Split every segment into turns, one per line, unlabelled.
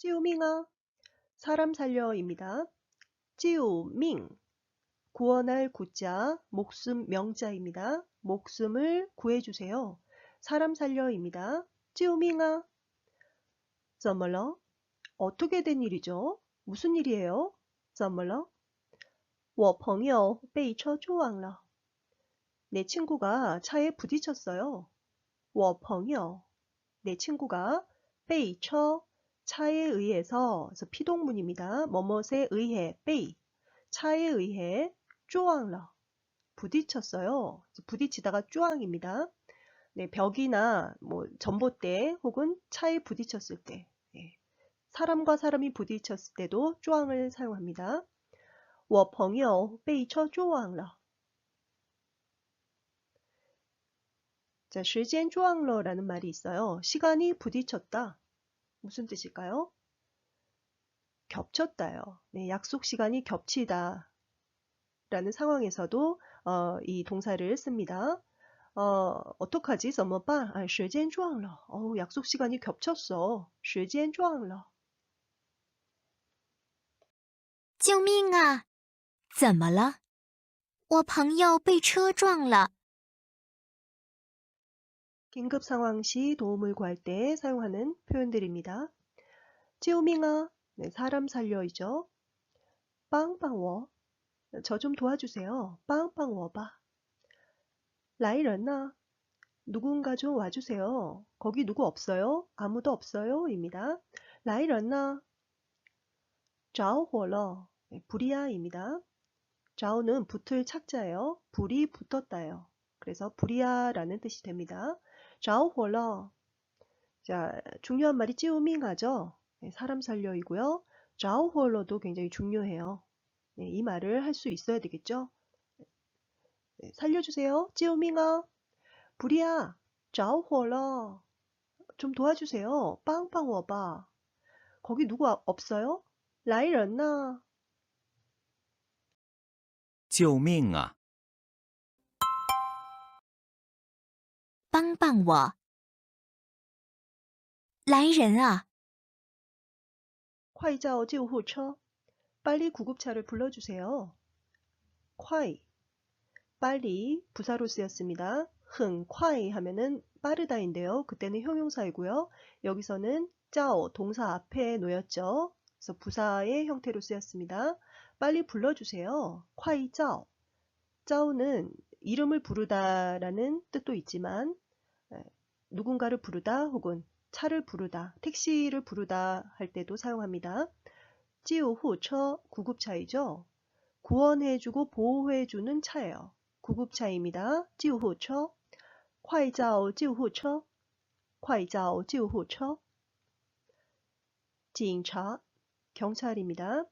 찌우밍아 사람 살려입니다. 찌우밍 구원할 구자 목숨 명자입니다. 목숨을 구해주세요. 사람 살려입니다. 찌우밍아 怎么了? 어떻게 된 일이죠? 무슨 일이에요? 怎么了?我朋友被车撞了. 내 친구가 차에 부딪혔어요. 我朋友내 친구가 被车 차에 의해서 그래서 피동문입니다. 뭐뭇에 의해 被 차에 의해 撞了 부딪혔어요. 부딪히다가 撞입니다. 네, 벽이나 뭐 전봇대 혹은 차에 부딪혔을 때 네, 사람과 사람이 부딪혔을 때도 撞을 사용합니다. 我朋友被车撞了. 자, 时间撞了라는 말이 있어요. 시간이 부딪혔다. 무슨 뜻일까요? 겹쳤다요. 네, 약속 시간이 겹치다. 라는 상황에서도 어, 이 동사를 씁니다. 어, 어떡하지? 怎么办? 아, 时间撞了. 어, 약속 시간이 겹쳤어. 时间撞了.
救命啊！怎么了？我朋友被车撞了。
긴급 상황 시 도움을 구할 때 사용하는 표현들입니다. 찌우밍아, 네, 사람 살려이죠. 빵빵워, 저 좀 도와주세요. 빵빵워봐. 라이런나, 누군가 좀 와주세요. 거기 누구 없어요? 아무도 없어요? 입니다. 라이런나, 자오호러, 네, 불이야입니다. 자오는 붙을 착자예요. 불이 붙었다요. 그래서 불이야라는 뜻이 됩니다. 자오홀러. 자, 중요한 말이 찌우밍하죠. 네, 사람 살려이고요. 자오홀러도 굉장히 중요해요. 네, 이 말을 할 수 있어야 되겠죠. 네, 살려주세요. 찌우밍아. 불이야. 자오홀러. 좀 도와주세요. 빵빵 워봐. 거기 누구 없어요? 라이런나.
救命啊！
帮帮我！来人啊！
콰이자오 지우후처. 빨리 구급차를 불러주세요. 콰이. 빨리 부사로 쓰였습니다. 흥, 콰이 하면은 빠르다인데요. 그때는 형용사이고요. 여기서는 짜오 동사 앞에 놓였죠. 그래서 부사의 형태로 쓰였습니다. 빨리 불러주세요. 콰이 짜오. 짜오는 이름을 부르다라는 뜻도 있지만 누군가를 부르다 혹은 차를 부르다, 택시를 부르다 할 때도 사용합니다. 찌우후처 구급차이죠. 구원해주고 보호해주는 차예요. 구급차입니다. 찌우후처 징차 경찰입니다.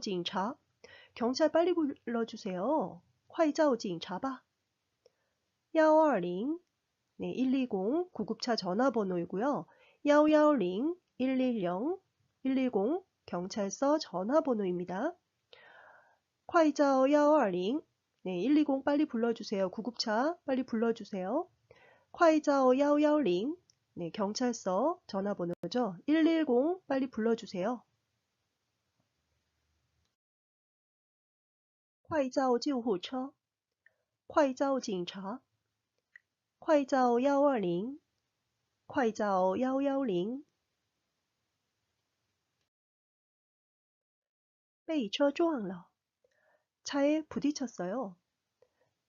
징차 경찰 빨리 불러주세요. 콰이자오 징차바 120 네, 120 구급차 전화번호이고요. 야오야오링 110 110 경찰서 전화번호입니다. 콰이자오 야오링 네, 120 빨리 불러주세요. 구급차 빨리 불러주세요. 콰이자오 야오야오링 네, 경찰서 전화번호죠. 110 빨리 불러주세요. 콰이자오 지우후처 콰이자오 징차 快招幺二零，快招幺幺零。被车撞了. 차에 부딪혔어요.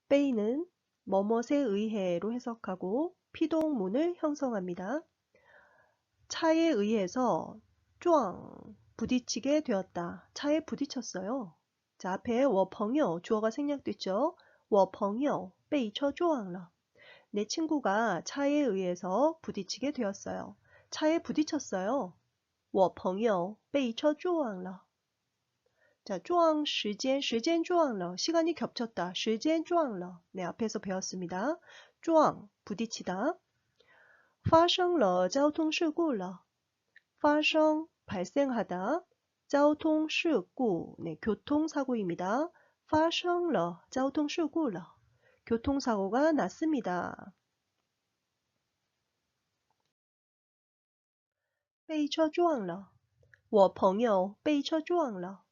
베이는 뭐뭇에 의해로 해석하고 피동문을 형성합니다. 차에 의해서 撞, 부딪히게 되었다. 차에 부딪혔어요. 자, 앞에 我朋友 주어가 생략됐죠. 我朋友被车撞了. 내 친구가 차에 의해서 부딪히게 되었어요. 차에 부딪혔어요. 我朋友被车撞了. 자, 撞 시간, 시간 撞了. 시간이 겹쳤다. 시간 撞了. 네, 앞에서 배웠습니다. 撞 부딪히다. 发生了交通事故了.发生 발생하다. 交通事故 네, 교통사고입니다. 发生了交通事故了. 교통사고가 났습니다. 被车撞了. 我朋友被车撞了。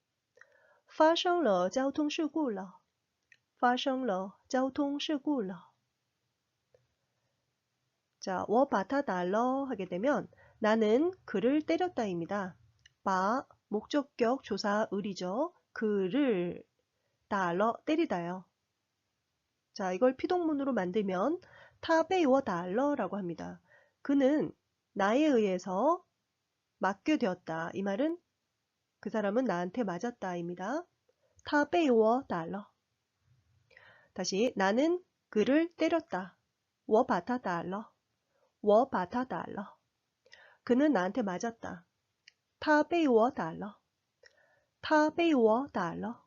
发生了交通事故了。发生了交通事故了。 자, 我把他打了 하게 되면 나는 그를 때렸다입니다. 바 목적격 조사 을이죠. 그를 달러 때리다요. 자, 이걸 피동문으로 만들면 타베이워 달러라고 합니다. 그는 나에 의해서 맞게 되었다. 이 말은 그 사람은 나한테 맞았다입니다. 타베이워 달러. 다시 나는 그를 때렸다. 워 바타 달러. 워 바타 달러. 그는 나한테 맞았다. 타베이워 달러. 타베이워 달러.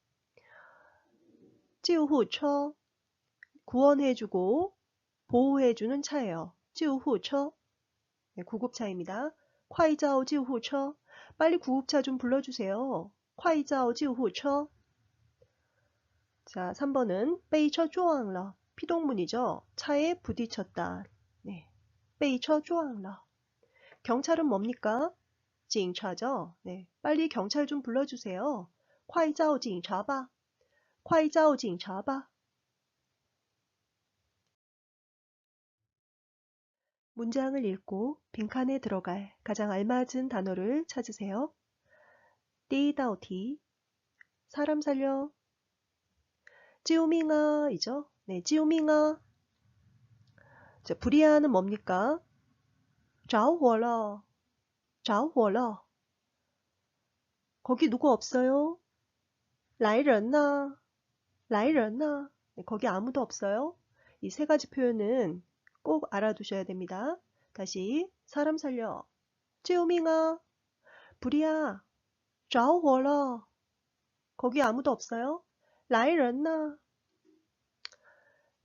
救护车 구원해주고 보호해주는 차예요. 救护车 네, 구급차입니다. 快叫救护车 빨리 구급차 좀 불러주세요. 快叫救护车 자, 3번은 被车撞了 피동문이죠. 차에 부딪혔다. 네. 被车撞了 경찰은 뭡니까? 警察죠. 네. 빨리 경찰 좀 불러주세요. 快叫警察吧. 快叫警察吧. 문장을 읽고 빈칸에 들어갈 가장 알맞은 단어를 찾으세요. 第一道题 사람 살려 救命啊 이죠? 네, 救命啊 자, 불이야는 뭡니까? 着火了着火了 거기 누구 없어요? 来人呐 来人呐 네, 거기 아무도 없어요? 이 세 가지 표현은 꼭 알아두셔야 됩니다. 다시 사람 살려 救命啊 불이야 着火了 거기 아무도 없어요? 来人呐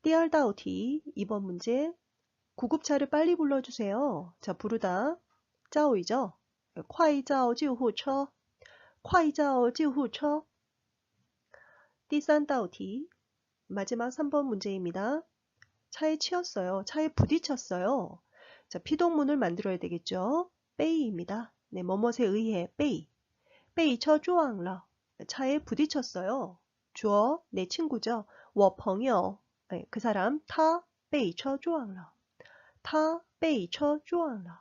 第二道题 2번 문제 구급차를 빨리 불러주세요. 자 부르다 짜오이죠? 快叫救护车快叫救护车 第三道题 마지막 3번 문제입니다. 차에 치였어요. 차에 부딪혔어요. 자, 피동문을 만들어야 되겠죠. 빼이입니다. 네, 뭐뭇에 의해 빼이. 빼이 쳐 쪼앙러. 차에 부딪혔어요. 주어 내 친구죠. 我朋友. 네, 그 사람 타 빼이 쳐 쪼앙러. 타 빼이 쳐 쪼앙러.